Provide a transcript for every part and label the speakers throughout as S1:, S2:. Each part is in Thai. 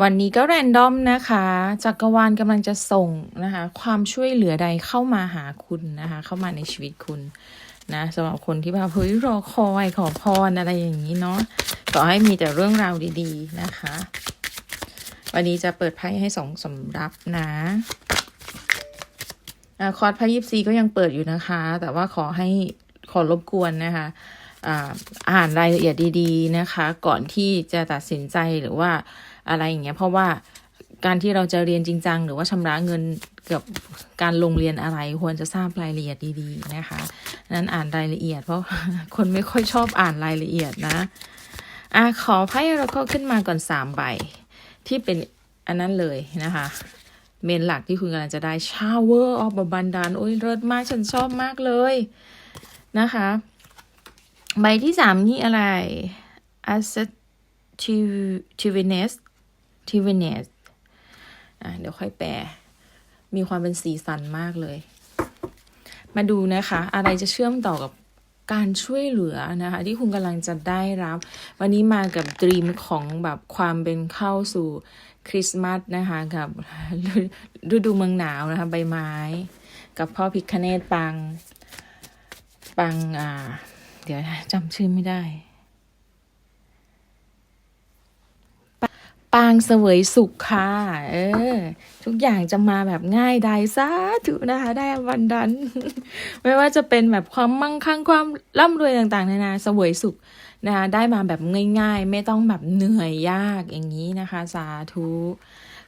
S1: วันนี้ก็แรนดอมนะคะจักรวาลกำลังจะส่งนะคะ ความช่วยเหลือใดเข้ามาหาคุณนะคะ เข้ามาในชีวิตคุณนะสำหรับคนที่แบบเฮ้ยรอคอยขอพรอะไรอย่างนี้เนาะขอให้มีแต่เรื่องราวดี ๆนะคะ วันนี้จะเปิดไพ่ให้สองสำรับนะอคอร์สไพ่ยิปซีก็ยังเปิดอยู่นะคะ แต่ว่าขอให้ขอรบกวนนะคะอ่านรายละเอียดดี ๆนะคะ ก่อนที่จะตัดสินใจหรือว่า อะไรอย่างเงี้ยเพราะว่าการที่เราจะเรียนจริงจังหรือว่าชำระเงินเกี่ยวกับการลงเรียนอะไรควรจะทราบรายละเอียดดีๆนะคะนั้นอ่านรายละเอียด เพราะคนไม่ค่อยชอบอ่านรายละเอียดนะอะขอไพ่เราก็ขึ้นมาก่อนสามใบ ที่เป็นอันนั้นเลยนะคะ เมนหลักที่คุณกำลังจะได้ shower of abundance โอ้ยเลิศมากฉันชอบมากเลยนะคะ ใบที่สามนี่อะไร assertiveness tiveness อะเดี๋ยวค่อยแปล มีความเป็นสีสันมากเลย มาดูนะคะ อะไรจะเชื่อมต่อกับการช่วยเหลือนะคะ ที่คุณกำลังจะได้รับ วันนี้มากับดรีมของแบบความเป็นเข้าสู่คริสต์มาสนะคะกับฤดูเมืองหนาวนะคะ ใบไม้ กับพ่อพิคเนตปัง ปังอ่า เดี๋ยวนะจำชื่อไม่ได้ ปางเสวยสุขค่ะ เออ ทุกอย่างจะมาแบบง่ายได้สาธุนะคะ ได้วันดัน ไม่ว่าจะเป็นแบบความมั่งคั่งความร่ำรวยต่างๆนานาเสวยสุขนะคะได้มาแบบง่าย ๆ ไม่ต้องแบบเหนื่อยยากอย่างนี้นะคะ สาธุ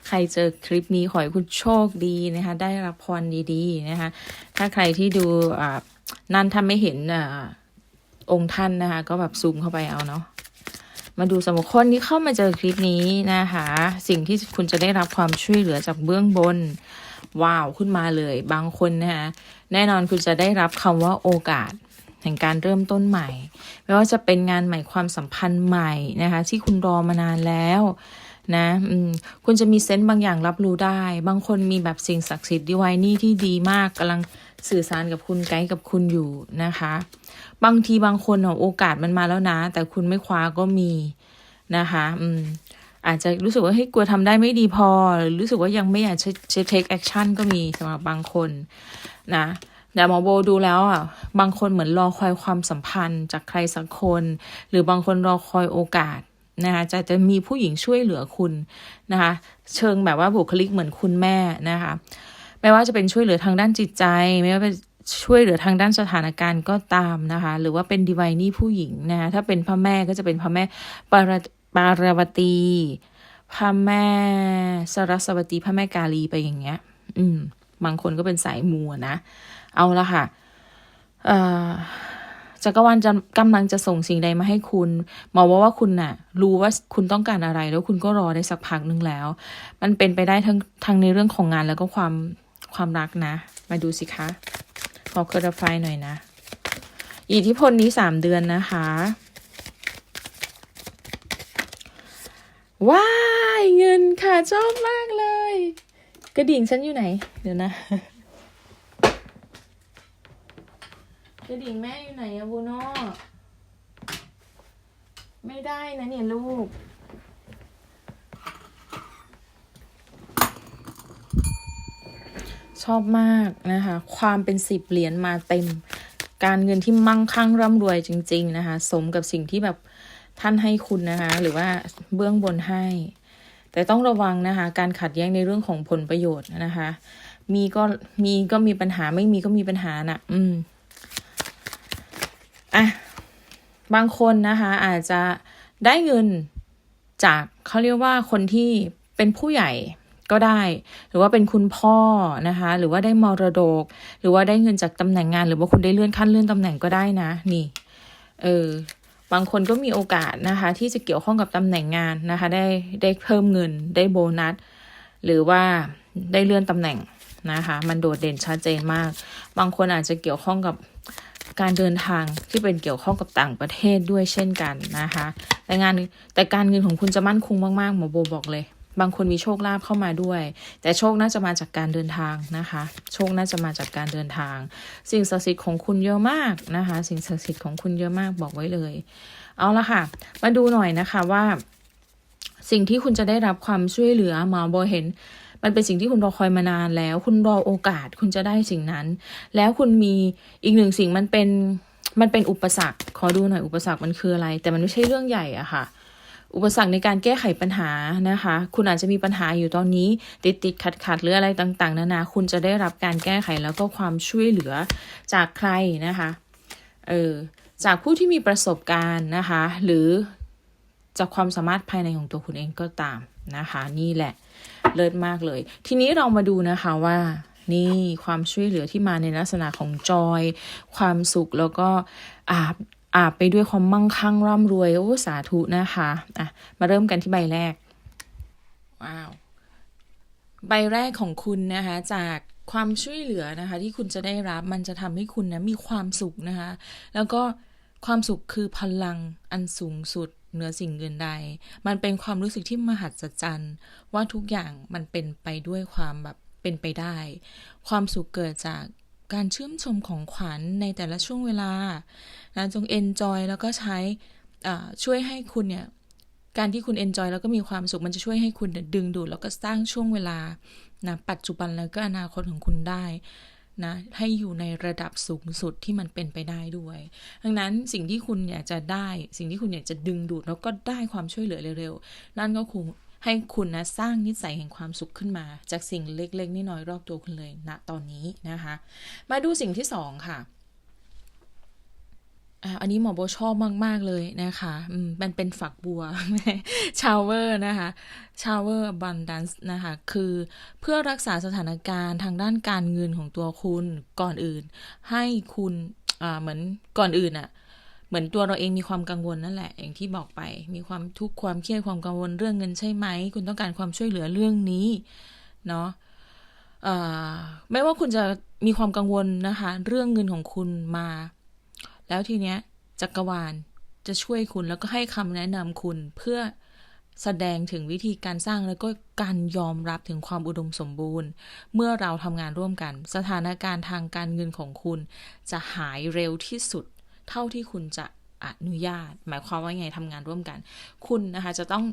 S1: ใครเจอคลิปนี้ขอให้คุณโชคดีนะคะ ได้รับพรดีๆนะคะ ถ้าใครที่ดูอ่านั่นถ้าไม่เห็นอ่าองค์ท่านนะคะ ก็แบบซูมเข้าไปเอาเนาะ มาดูสำหรับคนที่เข้ามาเจอคลิปนี้นะคะ สิ่งที่คุณจะได้รับความช่วยเหลือจากเบื้องบน ว้าวขึ้นมาเลย บางคนนะคะแน่นอนคุณจะได้รับคำว่าโอกาสแห่งการเริ่มต้นใหม่ ไม่ว่าจะเป็นงานใหม่ความสัมพันธ์ใหม่นะคะ ที่คุณรอมานานแล้วนะคุณจะมีเซนต์บางอย่างรับรู้ได้ บางคนมีแบบสิ่งศักดิ์สิทธิ์ดีไวนี่ที่ดีมากกำลังสื่อสารกับคุณไกด์กับคุณอยู่นะคะ บางทีบางคนโอกาสมันมาแล้วนะ แต่คุณไม่คว้าก็มีนะคะอืมอาจจะรู้สึกว่าเฮ้ยกลัวทำได้ไม่ดีพอ หรือรู้สึกว่ายังไม่อยากจะ take action ก็มีสำหรับบางคนนะแต่หมอโบดูแล้วอะบางคนเหมือนรอคอยความสัมพันธ์จากใครสักคน หรือบางคนรอคอยโอกาสนะคะจะจะมีผู้หญิงช่วยเหลือคุณนะคะ เชิงแบบว่าบุคลิกเหมือนคุณแม่นะคะ ไม่ว่าจะเป็นช่วยเหลือทางด้านจิตใจ ไม่ว่า ช่วยเหลือทางด้านสถานการณ์ก็ตามนะคะ หรือว่าเป็นดีไวนี่ผู้หญิงนะคะถ้าเป็นพระแม่ก็จะเป็นพระแม่ปารปารวตีพระแม่สรสวตีพระแม่กาลีไปอย่างเงี้ย อืม บางคนก็เป็นสายมูอะนะ เอาละค่ะเอ่อจักรวาลจะกำลังจะส่งสิ่งใดมาให้คุณหมอว่าว่าคุณน่ะ รู้ว่าคุณต้องการอะไร แล้วคุณก็รอได้สักพักหนึ่งแล้ว มันเป็นไปได้ทั้งทั้งในเรื่องของงานแล้วก็ความความรักนะ มาดูสิคะ ขอเคอร์ไฟหน่อยนะ อิทธิพลนี้สามเดือนนะคะ ว้ายเงินค่ะชอบมากเลย กระดิ่งฉันอยู่ไหน เดี๋ยวนะ กระดิ่งแม่อยู่ไหนอะบูโน่ไม่ได้นะเนี่ยลูก ชอบมากนะคะ ความเป็นสิบเหรียญมาเต็ม การเงินที่มั่งคั่งร่ำรวยจริง ๆ นะคะ สมกับสิ่งที่แบบท่านให้คุณนะคะ หรือว่าเบื้องบนให้ แต่ต้องระวังนะคะ การขัดแย้งในเรื่องของผลประโยชน์นะคะ มีก็มีก็มีปัญหาไม่มีก็มีปัญหาน่ะ อืมอะบางคนนะคะ อาจจะได้เงินจากเขาเรียกว่าคนที่เป็นผู้ใหญ่ ก็ได้ หรือว่าเป็นคุณพ่อนะคะ หรือว่าได้มรดก หรือว่าได้เงินจากตำแหน่งงาน หรือว่าคุณได้เลื่อนขั้นเลื่อนตำแหน่งก็ได้นะ นี่เออบางคนก็มีโอกาสนะคะ ที่จะเกี่ยวข้องกับตำแหน่งงานนะคะ ได้ได้เพิ่มเงิน ได้โบนัส หรือว่าได้เลื่อนตำแหน่งนะคะ มันโดดเด่นชัดเจนมาก บางคนอาจจะเกี่ยวข้องกับการเดินทางที่เป็นเกี่ยวข้องกับต่างประเทศด้วยเช่นกันนะคะ แต่งานแต่การเงินของคุณจะมั่นคงมากๆหมอโบบอกเลย บางคนมีโชคลาภเข้ามาด้วย แต่โชคน่าจะมาจากการเดินทางนะคะ โชคน่าจะมาจากการเดินทาง สิ่งศักดิ์สิทธิ์ของคุณเยอะมากนะคะ สิ่งศักดิ์สิทธิ์ของคุณเยอะมากบอกไว้เลย เอาละค่ะ มาดูหน่อยนะคะว่า สิ่งที่คุณจะได้รับความช่วยเหลือมอโบเห็นมันเป็นสิ่งที่คุณรอคอยมานานแล้ว คุณรอโอกาสคุณจะได้สิ่งนั้น แล้วคุณมีอีกหนึ่งสิ่งมันเป็นมันเป็นอุปสรรค ขอดูหน่อยอุปสรรคมันคืออะไร แต่มันไม่ใช่เรื่องใหญ่อะค่ะ อุปสรรคในการแก้ไขปัญหานะคะ คุณอาจจะมีปัญหาอยู่ตอนนี้ ติดติดขัดขัดหรืออะไรต่างๆ นานา คุณจะได้รับการแก้ไขแล้วก็ความช่วยเหลือจากใครนะคะ เออ จากผู้ที่มีประสบการณ์นะคะ หรือจากความสามารถภายในของตัวคุณเองก็ตามนะคะ นี่แหละ เลิศมากเลย ทีนี้เรามาดูนะคะว่านี่ความช่วยเหลือที่มาในลักษณะของจอย ความสุขแล้วก็ อาบไปด้วยความมั่งคั่งร่ำรวยโอ้สาธุนะคะอะมาเริ่มกันที่ใบแรก ว้าว ใบแรกของคุณนะคะ จากความช่วยเหลือนะคะ ที่คุณจะได้รับมันจะทำให้คุณนะมีความสุขนะคะ แล้วก็ความสุขคือพลังอันสูงสุดเหนือสิ่งอื่นใด มันเป็นความรู้สึกที่มหัศจรรย์ ว่าทุกอย่างมันเป็นไปด้วยความแบบเป็นไปได้ ความสุขเกิดจาก การชื่นชมของขวัญในแต่ละช่วงเวลานะจง enjoy แล้วก็ใช้ช่วยให้คุณเนี่ยการที่คุณ enjoy แล้วก็มีความสุขมันจะช่วยให้คุณดึงดูดแล้วก็สร้างช่วงเวลานะปัจจุบันแล้วก็อนาคตของคุณได้นะให้อยู่ในระดับสูงสุดที่มันเป็นไปได้ด้วย ดังนั้นสิ่งที่คุณอยากจะได้ สิ่งที่คุณอยากจะดึงดูดแล้วก็ได้ความช่วยเหลือเร็วๆ นั่นก็คง ให้คุณนะสร้างนิสัยแห่งความสุขขึ้นมา จากสิ่งเล็กๆน้อยๆรอบตัวคุณเลยณตอนนี้นะคะ มาดูสิ่งที่สองค่ะอันนี้หมอโบชอบมาก ๆ เลยนะคะอืมมันเป็นฝักบัวชาวเวอร์นะคะชาวเวอร์บันดันส์นะคะ คือเพื่อรักษาสถานการณ์ทางด้านการเงินของตัวคุณก่อนอื่น ให้คุณอ่าเหมือนก่อนอื่นอะ เหมือนตัวเราเองมีความกังวลนั่นแหละ อย่างที่บอกไป มีความทุกข์ความเครียดความกังวลเรื่องเงินใช่ไหม คุณต้องการความช่วยเหลือเรื่องนี้เนาะไม่ว่าคุณจะมีความกังวลนะคะ เรื่องเงินของคุณมา แล้วทีเนี้ยจักรวาลจะช่วยคุณแล้วก็ให้คำแนะนำคุณเพื่อแสดงถึงวิธีการสร้างแล้วก็การยอมรับถึงความอุดมสมบูรณ์ เมื่อเราทำงานร่วมกัน สถานการณ์ทางการเงินของคุณ จะหายเร็วที่สุด เท่าที่คุณจะอนุญาต หมายความว่าไงทำงานร่วมกัน คุณนะคะจะต้อง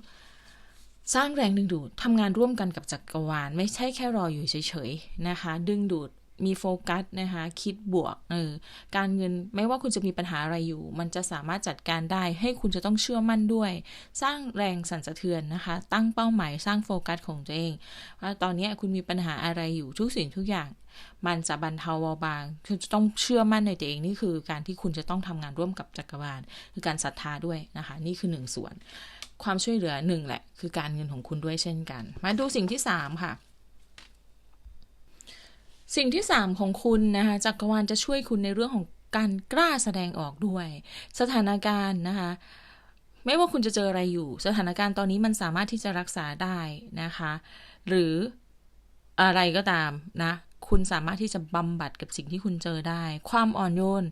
S1: สร้างแรงดึงดูดทำงานร่วมกันกับจักรวาล ไม่ใช่แค่รออยู่เฉยๆนะคะ ดึงดูด มีโฟกัสนะคะคิดบวกเออการเงินไม่ว่าคุณจะมีปัญหาอะไรอยู่ มันจะสามารถจัดการได้ให้คุณจะต้องเชื่อมั่นด้วย สร้างแรงสั่นสะเทือนนะคะ ตั้งเป้าหมายสร้างโฟกัสของตัวเองว่าตอนนี้คุณมีปัญหาอะไรอยู่ทุกสิ่งทุกอย่าง มันจะบรรเทาเบาบางคุณจะต้องเชื่อมั่นในตัวเองนี่คือ การที่คุณจะต้องทำงานร่วมกับจักรวาลคือการศรัทธาด้วยนะคะ นี่คือหนึ่งส่วน ความช่วยเหลือหนึ่งแหละ คือการเงินของคุณด้วยเช่นกัน มาดูสิ่งที่สามค่ะ สิ่งที่สามของคุณนะคะจักรวาลจะช่วยคุณในเรื่องของการกล้าแสดงออกด้วย สถานการณ์นะคะไม่ว่าคุณจะเจออะไรอยู่ สถานการณ์ตอนนี้มันสามารถที่จะรักษาได้นะคะ หรืออะไรก็ตามนะ คุณสามารถที่จะบำบัดกับสิ่งที่คุณเจอได้ ความอ่อนโยน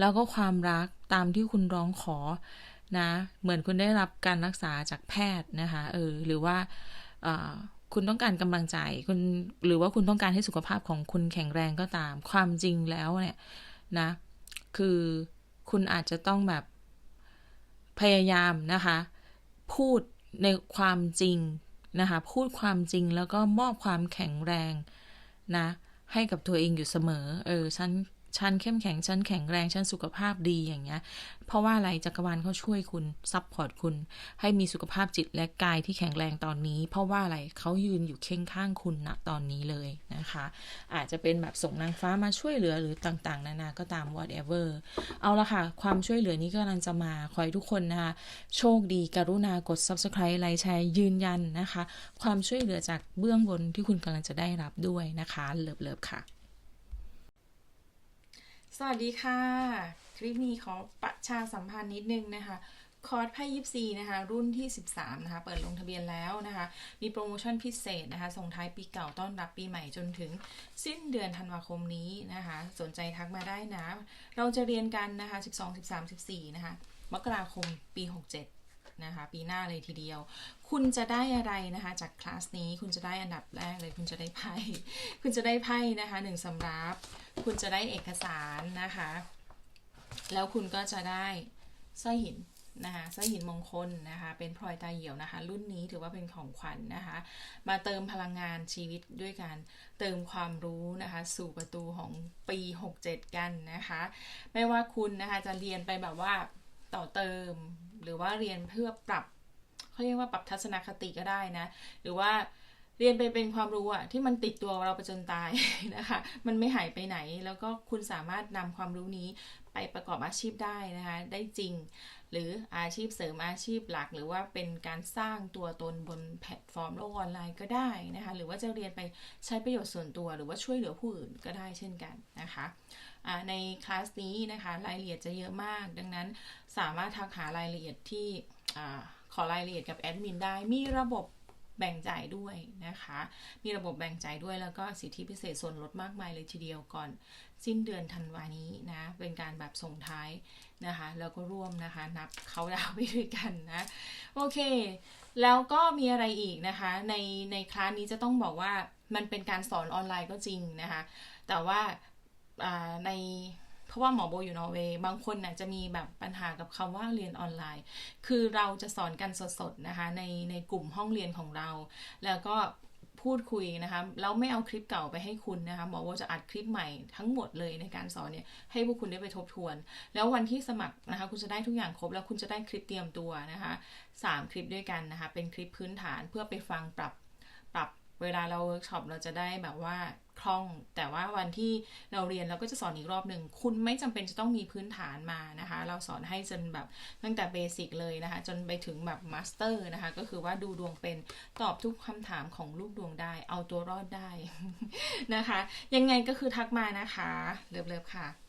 S1: แล้วก็ความรักตามที่คุณร้องขอนะ เหมือนคุณได้รับการรักษาจากแพทย์นะคะเออหรือว่า คุณต้องการกำลังใจคุณหรือว่าคุณต้องการให้สุขภาพของคุณแข็งแรงก็ตาม ความจริงแล้วเนี่ยนะ คือคุณอาจจะต้องแบบพยายามนะคะ พูดในความจริงนะคะ พูดความจริงแล้วก็มอบความแข็งแรงนะ ให้กับตัวเองอยู่เสมอ เออ ฉัน ฉันเข้มแข็ง ฉันแข็งแรง ฉันสุขภาพดีอย่างเงี้ย เพราะว่าอะไรจักรวาลเขาช่วยคุณซัพพอร์ตคุณ ให้มีสุขภาพจิตและกายที่แข็งแรงตอนนี้ เพราะว่าอะไรเขายืนอยู่เคียงข้างคุณณตอนนี้เลยนะคะ อาจจะเป็นแบบส่งนางฟ้ามาช่วยเหลือหรือต่างๆ นานาก็ตาม whatever เอาละค่ะ ความช่วยเหลือนี้ก็กำลังจะมาขอให้ทุกคนนะคะโชคดีกรุณากด subscribe ไลค์แชร์ยืนยันนะคะ ความช่วยเหลือจากเบื้องบนที่คุณกำลังจะได้รับด้วยนะคะเลิฟๆค่ะ สวัสดีค่ะ คลิปนี้ขอประชาสัมพันธ์นิดนึงนะคะ คอร์สไพ่ยิปซีนะคะ รุ่นที่ 13 นะคะ เปิดลงทะเบียนแล้วนะคะ มีโปรโมชั่นพิเศษนะคะ ส่งท้ายปีเก่าต้อนรับปีใหม่จนถึงสิ้นเดือนธันวาคมนี้นะคะ สนใจทักมาได้นะ เราจะเรียนกันนะคะ 12 13 14 นะคะ มกราคมปี 67 นะคะปีหน้าเลยทีเดียว คุณจะได้อะไรนะคะจากคลาสนี้คุณจะได้อันดับแรกเลยคุณจะได้ไพ่คุณจะได้ไพ่นะคะหนึ่งสำรับคุณจะได้เอกสารนะคะ แล้วคุณก็จะได้สร้อยหินนะคะสร้อยหินมงคลนะคะเป็นพลอยตาเหี่ยวนะคะ รุ่นนี้ถือว่าเป็นของขวัญนะคะ มาเติมพลังงานชีวิตด้วยการเติมความรู้นะคะ สู่ประตูของปี 67 กันนะคะ ไม่ว่าคุณนะคะจะเรียนไปแบบว่า ต่อเติม หรือว่าเรียนเพื่อปรับเขาเรียกว่าปรับทัศนคติก็ได้นะ หรือว่าเรียนไปเป็นความรู้อะที่มันติดตัวเราไปจนตายนะคะ มันไม่หายไปไหน แล้วก็คุณสามารถนำความรู้นี้ ไปประกอบอาชีพได้นะคะ ได้จริง หรืออาชีพเสริมอาชีพหลัก หรือว่าเป็นการสร้างตัวตนบนแพลตฟอร์มโลกออนไลน์ก็ได้นะคะ หรือว่าจะเรียนไปใช้ประโยชน์ส่วนตัว หรือว่าช่วยเหลือผู้อื่นก็ได้เช่นกันนะคะในคลาสนี้นะคะรายละเอียดจะเยอะมาก ดังนั้นสามารถทักหารายละเอียดที่อขอรายละเอียดกับแอดมินได้มีระบบ แบ่งจ่ายด้วยนะคะ มีระบบแบ่งจ่ายด้วยแล้วก็สิทธิพิเศษส่วนลดมากมายเลยทีเดียวก่อน สิ้นเดือนธันวานี้นะ เป็นการแบบส่งท้ายนะคะ แล้วก็ร่วมนะคะ นับเขาดาวไปด้วยกันนะ โอเค แล้วก็มีอะไรอีกนะคะ ในในคลาสนี้จะต้องบอกว่ามันเป็นการสอนออนไลน์ก็จริงนะคะ แต่ว่าใน เพราะว่าหมอโบอยู่นอร์เวย์บางคนน่ะจะมีแบบปัญหากับคำว่าเรียนออนไลน์ คือเราจะสอนกันสดๆนะคะในในกลุ่มห้องเรียนของเรา แล้วก็พูดคุยนะคะแล้วไม่เอาคลิปเก่าไปให้คุณนะคะหมอโบจะอัดคลิปใหม่ทั้งหมดเลยในการสอนเนี่ยให้พวกคุณได้ไปทบทวน แล้ววันที่สมัครนะคะคุณจะได้ทุกอย่างครบแล้วคุณจะได้คลิปเตรียมตัวนะคะสามคลิปด้วยกันนะคะเป็นคลิปพื้นฐานเพื่อไปฟังปรับปรับ เวลาเราเวิร์กช็อปเราจะได้แบบว่าคล่อง แต่ว่าวันที่เราเรียนเราก็จะสอนอีกรอบหนึ่ง คุณไม่จำเป็นจะต้องมีพื้นฐานมานะคะ เราสอนให้จนแบบตั้งแต่เบสิกเลยนะคะ จนไปถึงแบบมาสเตอร์นะคะ ก็คือว่าดูดวงเป็นตอบทุกคำถามของลูกดวงได้ เอาตัวรอดได้นะคะ ยังไงก็คือทักมานะคะ เลิฟๆค่ะ